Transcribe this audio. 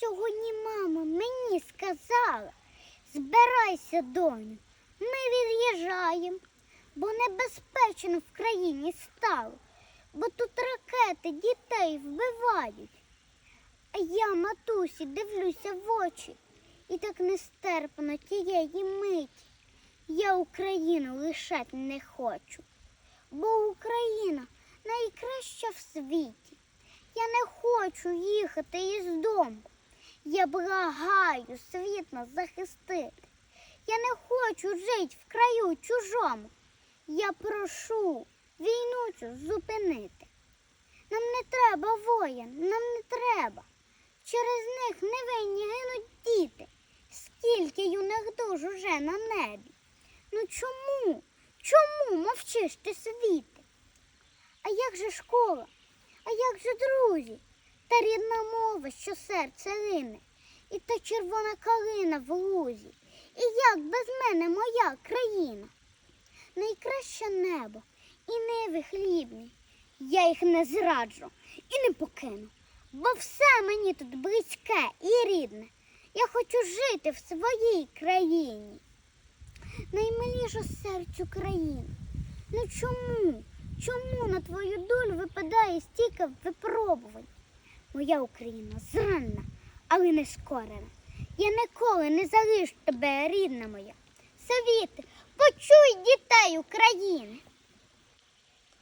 Сьогодні мама мені сказала, збирайся, доню, ми від'їжджаємо, бо небезпечно в країні стало, бо тут ракети дітей вбивають. А я, матусі, дивлюся в очі, і так нестерпно тієї миті. Я Україну лишати не хочу, бо Україна найкраща в світі. Я не хочу їхати із дому. Я благаю світ нас захистити. Я не хочу жити в краю чужому. Я прошу війну цю зупинити. Нам не треба воїн, нам не треба. Через них невинні гинуть діти. Скільки юних душ уже на небі. Ну чому? Чому мовчиш ти світи? А як же школа? А як же друзі? Та рідна мова, що серце лине, і та червона калина в лузі. І як без мене моя країна? Найкраще небо і ниви хлібні. Я їх не зраджу і не покину, бо все мені тут близьке і рідне. Я хочу жити в своїй країні. Наймиліша серцю країна. Ну чому? Чому на твою долю випадає стільки випробувань? Моя Україна зранна, але не скорена. Я ніколи не залишу тебе, рідна моя. Совіти, почуй дітей України.